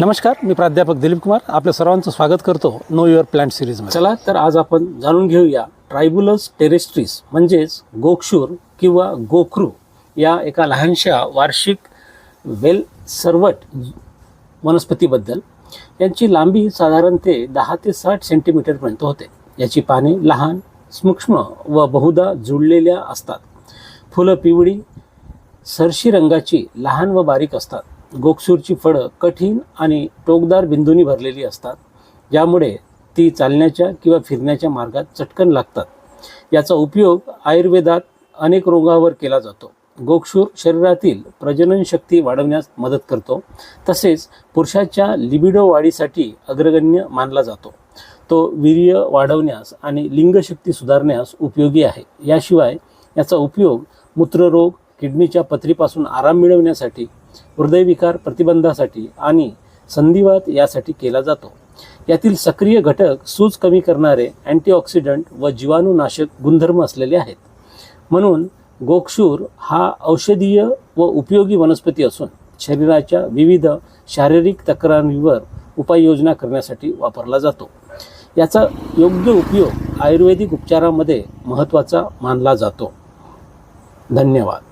नमस्कार मी प्राध्यापक दिलीप कुमार. आपल्या सर्वांचं स्वागत करतो नो युअर प्लांट सिरीज चला तर आज आपण जाणून घेऊया ट्रायबुलस टेरेस्ट्रीस म्हणजेच गोक्षूर किंवा गोखरू या एका लहानशा वार्षिक वेल सर्वट वनस्पतीबद्दल. यांची लांबी साधारण ते दहा ते साठ सेंटीमीटरपर्यंत होते. याची पाने लहान सूक्ष्म व बहुधा जुळलेल्या असतात. फुलं पिवळी सरशी रंगाची लहान व बारीक असतात. गोक्षूरची फळं कठीण आणि टोकदार बिंदूंनी भरलेली असतात ज्यामुळे ती चालण्याच्या किंवा फिरण्याच्या मार्गात चटकन लागतात. याचा उपयोग आयुर्वेदात अनेक रोगावर केला जातो. गोक्षूर शरीरातील प्रजनन शक्ती वाढवण्यास मदत करतो. तसेच पुरुषाच्या लिबिडो वाढीसाठी अग्रगण्य मानला जातो. तो वीर्य वाढवण्यास आणि लिंगशक्ती सुधारण्यास उपयोगी आहे. याशिवाय याचा उपयोग मूत्ररोग किडनीच्या पथरीपासून आराम मिळवण्यासाठी हृदयविकार प्रतिबंधासाठी आणि संधिवात यासाठी केला जातो. यातील सक्रिय घटक सूज कमी करणारे अँटीऑक्सिडंट व जीवाणूनाशक गुणधर्म असलेले आहेत. म्हणून गोक्षूर हा औषधीय व उपयोगी वनस्पती असून शरीराच्या विविध शारीरिक तक्रारींवर उपाययोजना करण्यासाठी वापरला जातो. याचा योग्य उपयोग आयुर्वेदिक उपचारामध्ये महत्त्वाचा मानला जातो. धन्यवाद.